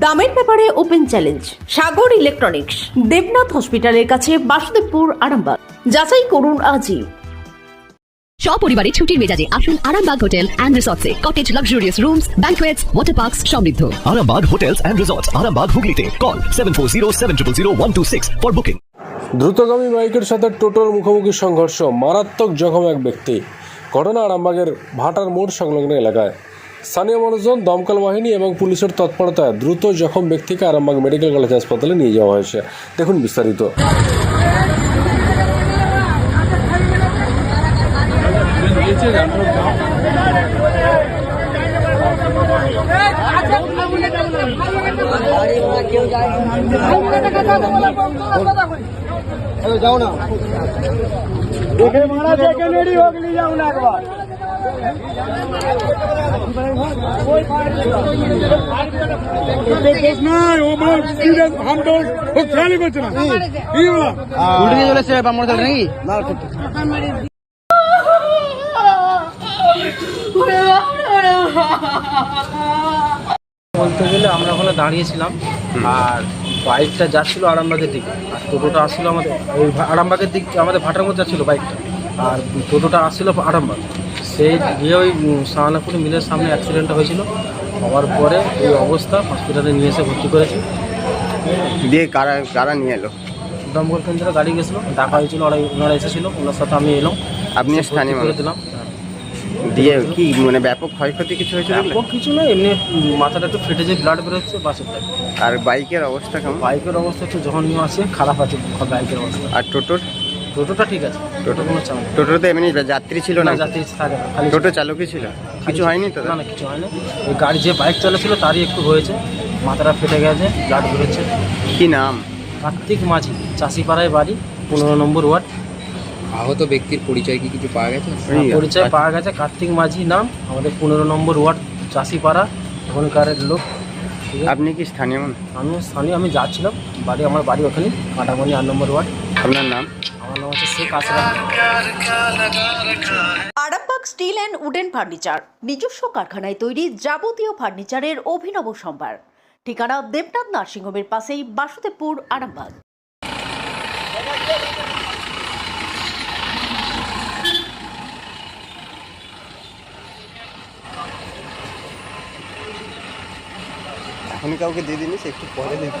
দামের ব্যাপারে open challenge Sagar electronics Debnath হসপিটালের কাছে বাসুদেবপুর আরামবাগ। যাচাই করুন আজই। সপরিবারে ছুটির মেজাজে আসুন Arambagh hotel and রিসর্টসে। Cottage luxurious rooms banquets water parks সমৃদ্ধ। Arambag Hotels and Resorts, Arambag Hooghly Call 740 for booking. দ্রুতগামী বাইকের সাথে টোটোর মুখোমুখি সংঘর্ষ মারাত্মক জখম এক ব্যক্তি। ঘটনা আরামবাগের ভাটার মোড় সংলগ্ন এলাকায়। স্থানীয় মানুষজন দমকল বাহিনী এবং পুলিশের তৎপরতায় দ্রুত জখম ব্যক্তিকে আরামবাগ মেডিকেল কলেজ হাসপাতালে নিয়ে যাওয়া হয়েছে। দেখুন বিস্তারিত। যাও না দেখে মারা দেখে হোক নিয়ে যাও না একবার। চলেছে নাকি বলতে গেলে আমরা ওখানে দাঁড়িয়েছিলাম আর বাইকটা যাচ্ছিল আরামবাগের দিকে আর টোটোটা আসছিল আমাদের ওই আরামবাগের দিক আমাদের ভাটার মধ্যে যাচ্ছিল বাইকটা আর টোটোটা আসছিল আরামবাগ। সেই গিয়ে ওই সাহানাপুরি মিলের সামনে অ্যাক্সিডেন্টটা হয়েছিল। হওয়ার পরে এই অবস্থা হসপিটালে নিয়ে এসে ভর্তি করেছে। দিয়ে কারা কারা নিয়ে এলো? দমকল কেন্দ্রে গাড়ি গেছিল ডাকা হয়েছিল ওরা ওনারা এসেছিল ওনার সাথে আমি এলাম। আপনি স্থানীয় করে দিলাম। দিয়ে কি মানে ব্যাপক ক্ষয়ক্ষতি কিছু হয়েছিল ব্যাপক কিছু না এমনি মাথাটা একটু ফেটে যে ব্লাড বেরোচ্ছে বাসের আর বাইকের অবস্থা কেমন? বাইকের অবস্থা একটু জঘন্য আছে খারাপ আছে বাইকের অবস্থা। আর টোটোর? টোটোটা ঠিক আছে। টোটো? কোনো চাপ নেই। টোটোতে এমনি যাত্রী ছিল না না যাত্রী থাকে না খালি টোটো চালকই ছিল? কিছু হয়নি তো? না না কিছু হয়নি। ওই গাড়ি যে বাইক চালাচ্ছিল তারই একটু হয়েছে। মাথাটা ফেটে গেছে ব্লাড বেরোচ্ছে। কি নাম? কার্তিক মাঝি চাষিপাড়ায় বাড়ি পনেরো নম্বর ওয়ার্ড। আহত ব্যক্তির পরিচয় কি কিছু পাওয়া গেছে? ওই পরিচয় পাওয়া গেছে। কার্তিক মাঝি নাম আমাদের পনেরো নম্বর ওয়ার্ড চাষিপাড়া ওখানকার লোক। ঠিক আছে? আপনি কি স্থানীয়? মানুষ আমি স্থানীয় আমি যাচ্ছিলাম। বাড়ি আমার বাড়ি ওখানে কাটামানি আট নম্বর ওয়ার্ড। আপনার নাম? আমার নাম হচ্ছে Sheikh Ashraf. Arambagh steel and wooden furniture নিজস্ব কারখানায় তৈরি যাবতীয় ফার্নিচারের অভিনব সম্ভার। ঠিকানা দেবনাথ নার্সিংহোমের পাশেই বাসুদেবপুর আরামবাগ। এখনই কাউকে দিয়ে দিনিস একটু পরে দেখি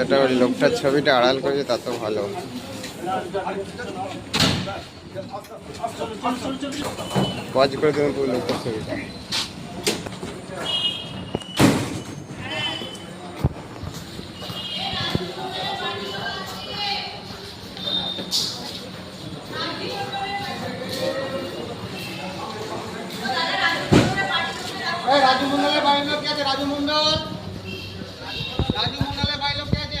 এতটা ওই লোকটার ছবিটা আড়াল করেছে তত ভালো। পজ করে দেবেন পুরো লোকটার ছবিটা। রাজু মন্ডলের বাড়ির লোক আছে? রাজু মন্ডল রাজু মন্ডলের বাড়ির লোক কে আছে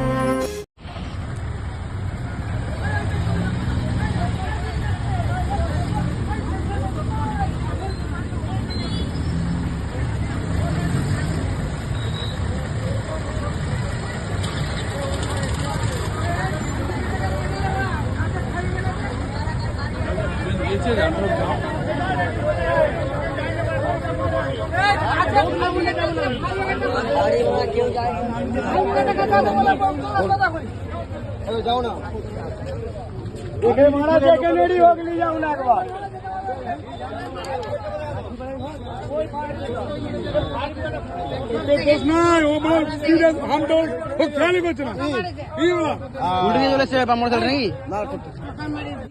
যাও না দেখে মারা দেখে নেড়ি হোক নিয়ে যাও না একবার দোষ নাই ও মানে